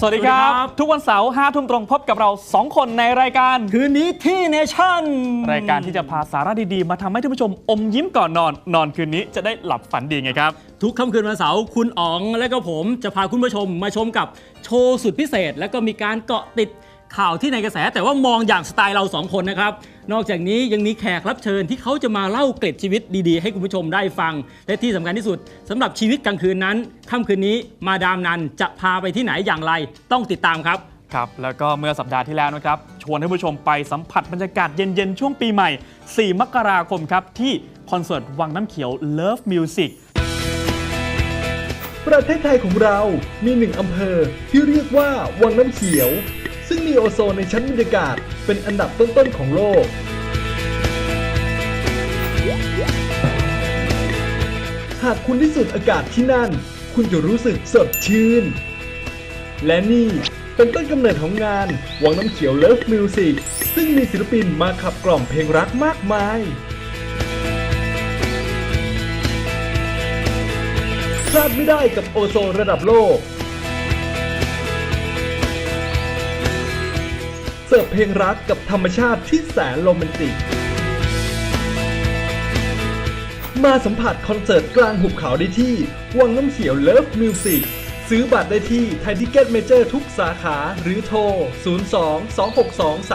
สวัสดีครับสวัสดีครับ ทุกวันเสาร์5ทุ่มตรงพบกับเรา 2 คนในรายการ คืนนี้ที่เนชั่น รายการที่จะพาสาระดีๆ มาทำให้ท่านผู้ชมอมยิ้มก่อนนอน นอนคืนนี้จะได้หลับฝันดีไงครับ ทุกค่ำคืนวันเสาร์คุณอ๋องและก็ผมจะพาคุณผู้ชมมาชมกับโชว์สุดพิเศษ และก็มีการเกาะติดข่าวที่ในกระแส แต่ว่ามองอย่างสไตล์เราสองคนนะครับ นอกจากนี้ยังมีแขกรับเชิญที่เขาจะมาเล่าเกร็ดชีวิตดีๆ ให้คุณผู้ชมได้ฟัง และที่สำคัญที่สุดสำหรับชีวิตกลางคืนนั้นค่ำคืนนี้มาดามนันจะพาไปที่ไหนอย่างไร ต้องติดตามครับ ครับแล้วก็เมื่อสัปดาห์ที่แล้วนะครับชวนท่านผู้ชมไปสัมผัสบรรยากาศเย็นๆ ช่วงปีใหม่ 4 มกราคมครับ ที่คอนเสิร์ตวังน้ำเขียว Love Music ประเทศไทยของเรามีหนึ่งอำเภอที่เรียกว่าวังน้ำเขียวซึ่ง มีโอโซนในชั้นบรรยากาศ เป็นอันดับต้นๆของโลก หากคุณได้สูดอากาศที่นั่น คุณจะรู้สึกสดชื่น และนี่เป็นต้นกำเนิดของงาน วังน้ำเขียว Love Music ซึ่งมีศิลปินมาขับกล่อมเพลงรักมากมาย พลาดไม่ได้กับโอโซนระดับโลก เสิร์ฟเพลงรักกับธรรมชาติที่แสนโรแมนติก มาสัมผัสคอนเสิร์ตกลางหุบเขาได้ที่ วังน้ำเขียว Love Music ซื้อบัตรได้ที่ไทยทิเก็ตเมเจอร์ทุกสาขาหรือโทร 02 262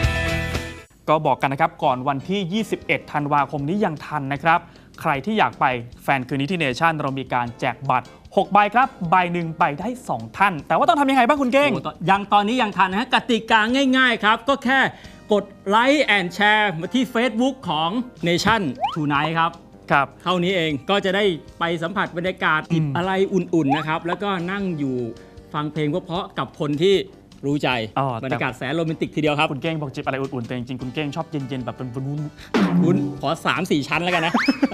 3456ก็บอกกันนะครับ ก่อนวันที่ 21 ธันวาคมนี้ยังทันนะครับ ใครที่อยากไปแฟนคืนนี้ที่เนชั่นเรามีการแจกบัตร 6 ใบครับ ใบหนึ่งไปได้ 2 ท่าน แต่ว่าต้องทำยังไงบ้างคุณเก้งโอ้ตอนยังตอนนี้ยังทันนะฮะกติกาง่าย ๆ ครับ ก็แค่กดไลค์แอนแชร์มาที่ Facebook ของ Nation Tonight ครับ ครับ เท่านี้เองก็จะได้ไปสัมผัสบรรยากาศจิบอะไรอุ่นๆนะครับ แล้วก็นั่งอยู่ฟังเพลงเพราะๆกับคนที่ รู้ใจอ๋อแต่บรรยากาศแสนโรแมนติกทีเดียวครับ คุณเก้งบอกจิบอะไรอุ่นๆแต่จริงๆคุณเก้งชอบเย็นๆแบบเป็นวุ้นคุณขอ3 4 ชั้นแล้วกันนะ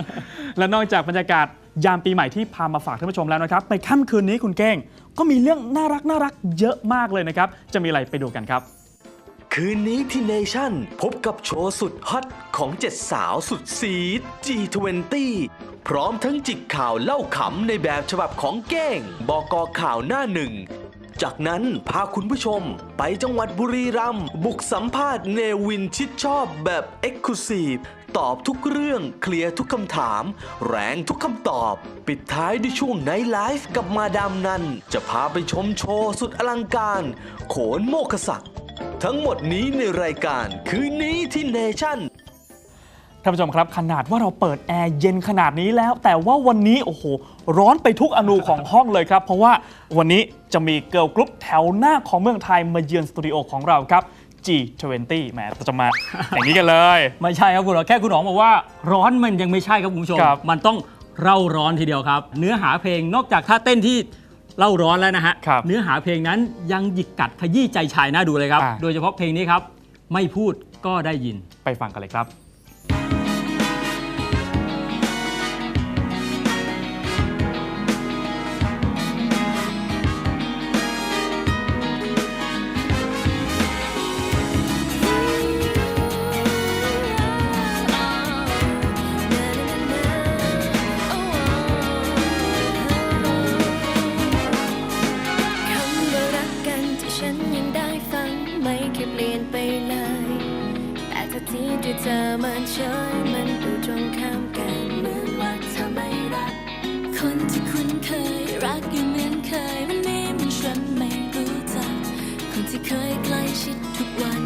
ๆและนอกจากบรรยากาศยามปีใหม่ที่พามาฝากท่านผู้ชมแล้วนะครับในค่ำคืนนี้คุณเก้งก็มีเรื่องน่ารักน่ารักเยอะมากเลยนะครับ จะมีอะไรไปดูกันครับ คืนนี้ที่เนชั่น พบกับโชว์สุดฮอตของเจ็ดสาวสุดซีด G20 พร้อมทั้งจิกข่าวเล่าขำในแบบฉบับของเก้ง บอกอข่าวหน้าหนึ่ง จากนั้นพาคุณผู้ชมไปจังหวัดบุรีรัมย์บุกสัมภาษณ์เนวินชิดชอบแบบ e x c l u s i v e ตอบทุกเรื่องเคลียร์ทุกคำถาม แรงทุกคำตอบ ปิดท้ายด้วยช่วงไนท์ไลฟ์กับมาดามนัน จะพาไปชมโชว์สุดอลังการ โขนโมกษักทั้งหมดนี้ในรายการคืนนี้ที่เนชั่น ท่านผู้ชมครับ ขนาดว่าเราเปิดแอร์เย็นขนาดนี้แล้ว แต่ว่าวันนี้โอ้โห ร้อนไปทุกอนูของห้องเลยครับ เพราะว่าวันนี้จะมีเกิร์ลกรุ๊ปแถวหน้าของเมืองไทยมาเยือนสตูดิโอของเราครับ G20 แหมจะมาอย่างนี้กันเลย ไม่ใช่ครับคุณหรอกแค่คุณหนองบอกว่าร้อนมันยังไม่ใช่ครับคุณผู้ชมครับมันต้องเร่าร้อนทีเดียวครับ เนื้อหาเพลงนอกจากท่าเต้นที่เล่าร้อนแล้วนะฮะครับเนื้อหาเพลงนั้นยังหยิกกัดขยี้ใจชายน่าดูเลยครับอ่าโดยเฉพาะเพลงนี้ครับ ไม่พูดก็ได้ยิน ไปฟังกันเลยครับีที่เธอมันเฉยมันดูตรงข้ามกันเหมือนว่าเธอไม่รัก คนที่คุ้นเคยรักอยู่เหมือนเคยวันนี้มันฉันไม่รู้จัก คนที่เคยใกล้ชิดทุกวัน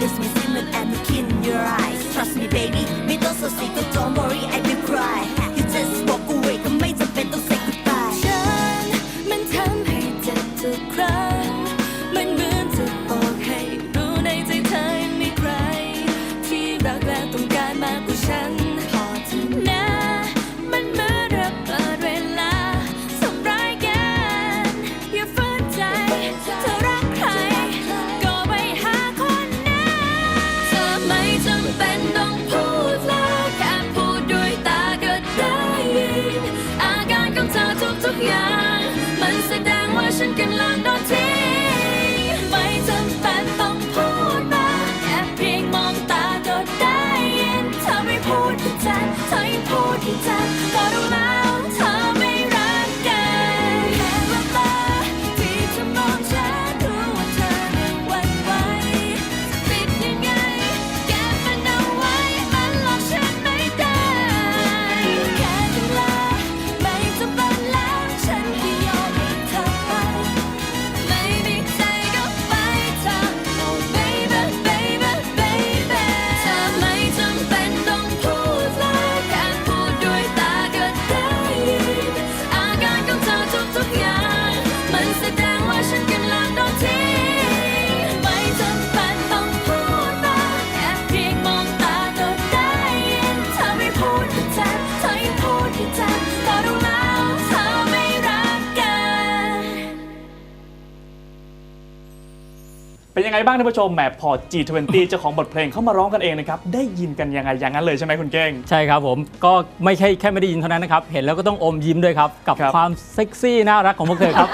this me swimming and look in your eyes Trust me baby ไม่ต้องสดสีก็ don't worry I ไงบ้างท่านผู้ชมแหมพอ G20 เจ้าของบทเพลงเข้ามาร้องกันเองนะครับได้ยินกันยังไงอย่างนั้นเลยใช่ไหมคุณเก้ง ใช่ครับผมก็ไม่ใช่แค่ไม่ได้ยินเท่านั้นนะครับ เห็นแล้วก็ต้องอมยิ้มด้วยครับ กับครับ ความเซ็กซี่น่ารักของพวกเธอครับ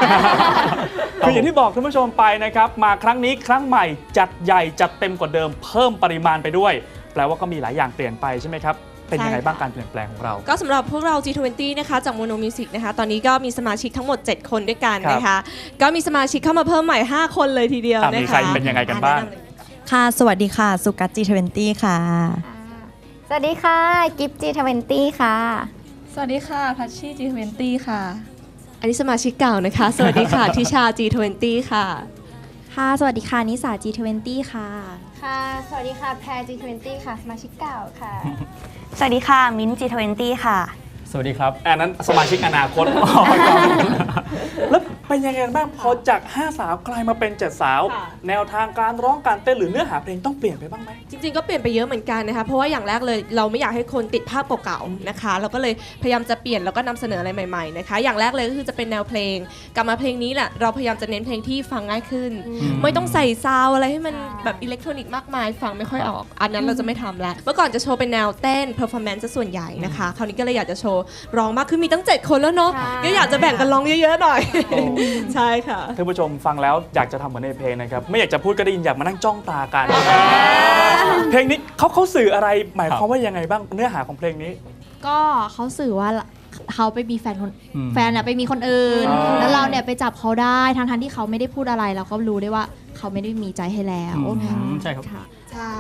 คืออย่างที่บอกท่านผู้ชมไปนะครับ มาครั้งนี้ครั้งใหม่จัดใหญ่จัดเต็มกว่าเดิมเพิ่มปริมาณไปด้วย แปลว่าก็มีหลายอย่างเปลี่ยนไปใช่ไหมครับ เป็นยังไงใช่ค่ะบ้างการเปลี่ยนแปลงของเรา ก็สำหรับพวกเรา G20 นะคะจาก Mono Music นะคะ ตอนนี้ก็มีสมาชิกทั้งหมด 7 คนด้วยกันนะคะ ก็มีสมาชิกเข้ามาเพิ่มใหม่ 5 คนเลยทีเดียวอะนะคะมีใครเป็นยังไงกันบ้างอะแะำเลยดีกว่าค่ะ สวัสดีค่ะ สุกัสจีทเวนตี้ค่ะ สวัสดีค่ะ กิฟจีทเวนตี้ค่ะ สวัสดีค่ะพัชชี่ G20 ค่ะ อันนี้สมาชิกเก่านะคะ สวัสดีค่ะ ทิชา G20 ค่ะ ค่ะ สวัสดีค่ะ นิสา G20 ค่ะ ค่ะ สวัสดีค่ะ แพร G20 ค่ะ สมาชิกเก่าค่ะ สวัสดีค่ะ มิ้นจีทเวนตี้ค่ะ สวัสดีครับอันนั้นสมาชิกอนาคต แล้ว เป็นยังไงกันบ้างพอจาก 5 สาวกลายมาเป็น 7 สาว ค่ะ แนวทางการร้องการเต้นหรือเนื้อหาเพลงต้องเปลี่ยนไปบ้างไหม จริงๆ ก็เปลี่ยนไปเยอะเหมือนกันนะคะ เพราะว่าอย่างแรกเลยเราไม่อยากให้คนติดภาพเก่าๆ นะคะ เราก็เลยพยายามจะเปลี่ยนแล้วก็นำเสนออะไรใหม่ๆ นะคะ อย่างแรกเลยก็คือจะเป็นแนวเพลง กลับมาเพลงนี้แหละ เราพยายามจะเน้นเพลงที่ฟังง่ายขึ้น ไม่ต้องใส่ซาวด์อะไรให้มันแบบอิเล็กทรอนิกส์มากมาย ฟังไม่ค่อยออก อันนั้นเราจะไม่ทำแล้วเมื่อก่อนจะโชว์เป็นแนวเต้น performance ซะส่วนใหญ่นะคะ คราวนี้ก็เลยอยากจะโชว์ร้องมากขึ้นมีตั้ง 7 คนแล้วเนาะใช่ก็อยากจะแบ่งกันร้องเยอะๆ หน่อยใช่ค่ะ ท่านผู้ชมฟังแล้วอยากจะทำเหมือนในเพลงนะครับ ไม่อยากจะพูดก็ได้ยินอยากมานั่งจ้องตากัน เพลงนี้เขาเขาสื่ออะไรหมายความว่ายังไงบ้างเนื้อหาของเพลงนี้ ก็เขาสื่อว่าเขาไปมีแฟนคนอืมแฟนเนี่ยไปมีคนอื่นอ๋อแล้วเราเนี่ยไปจับเขาได้ทั้งทันๆที่เขาไม่ได้พูดอะไรเราก็รู้ได้ว่าเขาไม่ได้มีใจให้แล้วอืม ใช่ครับ ค่ะ ใช่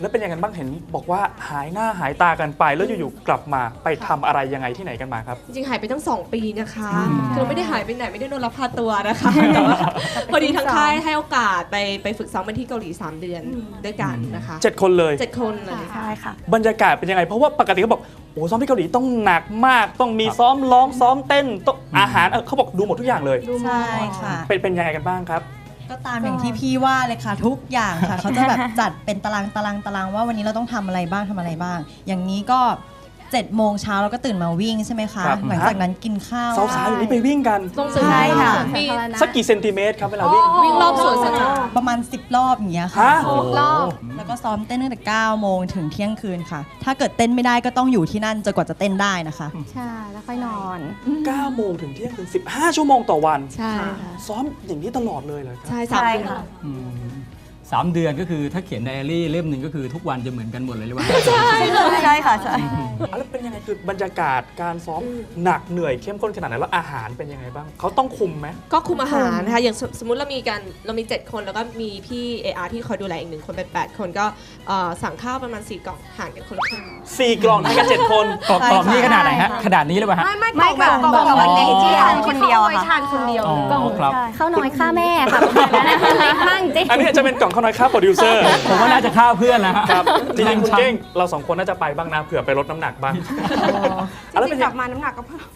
แล้วเป็นยังไงบ้างเห็นบอกว่าหายหน้าหายตากันไป แล้วอยู่ๆกลับมาไปทำอะไรยังไงที่ไหนกันมาครับ จริงๆหายไปตั้ง 2 ปีนะคะอืมคือเราไม่ได้หายไปไหนไม่ได้โดนลักพาตัวนะคะแต่ว่าพอดีทางค่ายให้โอกาสไปไปฝึกซ้อมกันที่เกาหลี 3 เดือนด้วยกันนะคะเจ็ดคนเลยเจ็ดคนเลย ใช่ค่ะ บรรยากาศเป็นยังไง เพราะว่าปกติเขาบอกโอ้ซ้อมที่เกาหลีต้องหนักมาก ต้องมีซ้อมร้องซ้อมเต้นต้องอาหารเออเขาบอกดูหมดทุกอย่างเลย ใช่ค่ะ เป็นเป็นยังไงกันบ้างครับ ก็ตามอย่างที่พี่ว่าเลยค่ะทุกอย่างค่ะเขาจะแบบจัดเป็นตารางตารางตารางว่าวันนี้เราต้องทำอะไรบ้างทำอะไรบ้าง อย่างนี้ก็ 7จ็ดโมงเช้าเราก็ตื่นมาวิ่งใช่ไหมคะ ครับ หลังจากนั้นกินข้าว สาวๆอยู่นี้ไปวิ่งกัน ตรงสวนใช่ค่ะ มีสักกี่เซนติเมตรครับเวลาวิ่ง วิ่งรอบสวนสนุกประมาณ 10 รอบอย่างเงี้ยค่ะ ฮะสิบรอบแล้วก็ซ้อมเต้นตั้งแต่9โมงถึงเที่ยงคืนค่ะ ถ้าเกิดเต้นไม่ได้ก็ต้องอยู่ที่นั่นจนกว่าจะเต้นได้นะคะ ใช่แล้วค่อยนอน9โมงถึงเที่ยงคืน15 ชั่วโมงต่อวัน ใช่ค่ะซ้อมอย่างนี้ตลอดเลยเหรอครับ ใช่สามใช่คืนค่ะ อืม สามเดือนก็คือถ้าเขียนไดอารี่เล่มหนึ่งก็คือทุกวันจะเหมือนกันหมดเลยหรือว่าใช่ค่ะใช่แล้วเป็นยังไงคือบรรยากาศการซ้อมหนักเหนื่อยเข้มข้นขนาดไหนแล้วอาหารเป็นยังไงบ้างเขาต้องคุมไหมก็คุมอาหารนะคะอย่างสมสมมติเรามีกันเรามี 7 คนแล้วก็มีพี่ AR ที่คอยดูแลอีกหนึ่งคนเป็น 8 คนก็เอ่อสั่งข้าวประมาณ 4 กล่องห่างกันคนละครึ่ง สี่กล่องทานกันเจ็ดคน กรอบกรอบนี่ขนาดไหนฮะขนาดนี้เลยป่ะฮะ ไม่ไม่กล่องแบบกล่องแบบเล็กที่ทานคนเดียวค่ะ ทานคนเดียว อ๋อกล่องครับ ข้าวน้อยค่าแม่ค่ะประมาณนั้นนะคะเล็กมากจริง อันนี้อาจจะเป็นกล่องข้าวน้อยข้าวโปรดิวเซอร์ ผมว่าน่าจะฆ่าเพื่อนแล้วฮะ ครับจริงๆคุณนั่เก้งเราสองคนน่าจะไปบ้างนะเผื่อไปลดน้ำหนักบ้างอะแล้วเป็นยังมาน้ำหนักก็เพิ่ม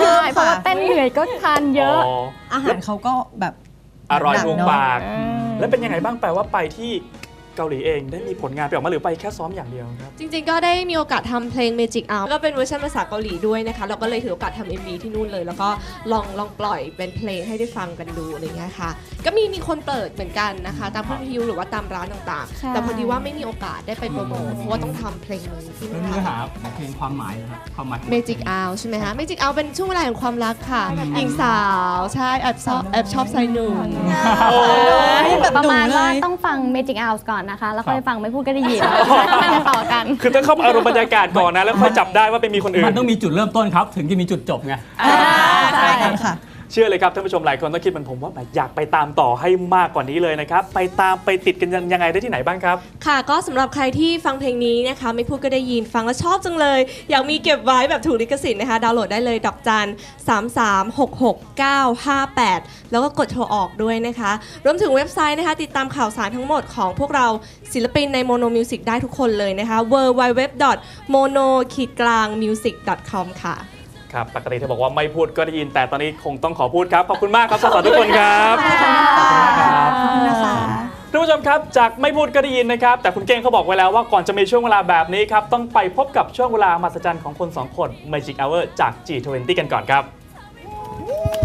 ใช่เพราะว่าเต้นเหนื่อยก็ทานเยอะอ๋ออาหารเขาก็แบบ อร่อยหนักถูกเนอะปาก แล้วเป็นยังไงบ้างแปลว่าไปที่ เกาหลีเอง ได้มีผลงานไปออกมาหรือไปแค่ซ้อมอย่างเดียวครับ จริงๆ ก็ได้มีโอกาสทำเพลง Magic Out ก็เป็นเวอร์ชันภาษาเกาหลีด้วยนะคะ เราก็เลยถือโอกาสทำ MV ที่นู่นเลย แล้วก็ลองลองปล่อยเป็นเพลงให้ได้ฟังกันดูอะไรเงี้ยค่ะ ก็มีมีคนเปิดเหมือนกันนะคะ ตามพวกวิทยุหรือว่าตามร้านต่างใช่ ๆ แต่พอดีว่าไม่มีโอกาสได้ไปโปรโมทเพราะว่าต้องทำเพลงนี้ที่เนื้นู่นอหาค่ะของเพลงความหมายนะครับความหมายของ Magic Out ใช่ไหมคะ Magic Out เป็นช่วงเวลาแห่งความรักค่ะหญิงสาวใช่แอบชอบแอบชอบชายหนุ่มประมาณว่าต้องฟัง Magic House ก่อนนะคะ แล้วค่อยฟังไม่พูดก็ได้ยินมันจะต่อกัน คือต้องเข้าอารมณ์บรรยากาศก่อนนะ แล้วค่อยจับได้ว่าไปมีคนอื่มันนต้องมีจุดเริ่มต้นครับ ถึงจะมีจุดจบไงใช่ค่ะ เชื่อเลยครับท่านผู้ชมหลายคนต้องคิดเหมือนผมว่าแบบอยากไปตามต่อให้มากกว่านี้เลยนะครับ ไปตามไปติดกันยังไงได้ที่ไหนบ้างครับ ค่ะ ก็สำหรับใครที่ฟังเพลงนี้นะคะ ไม่พูดก็ได้ยินฟังแล้วชอบจังเลย อยากมีเก็บไว้แบบถูกลิขสิทธิ์นะคะ ดาวน์โหลดได้เลยดอกจัน 3366958 แล้วก็กดโทรออกด้วยนะคะ รวมถึงเว็บไซต์นะคะ ติดตามข่าวสารทั้งหมดของพวกเราศิลปินใน Mono Music ได้ทุกคนเลยนะคะ www.mono-music.com ค่ะ ครับปกติเธอบอกว่าไม่พูดก็ได้ยินแต่ตอนนี้คงต้องขอพูดครับ ขอบคุณมากครับสาวๆทุกคนครับท่านผู้ชมครับจากไม่พูดก็ได้ยินนะครับ แต่คุณเก้งเขาบอกไว้แล้วว่าก่อนจะมีช่วงเวลาแบบนี้ครับ ต้องไปพบกับช่วงเวลามหัศจรรย์ของคนสองคน Magic Hour จาก G20 กันก่อนครับ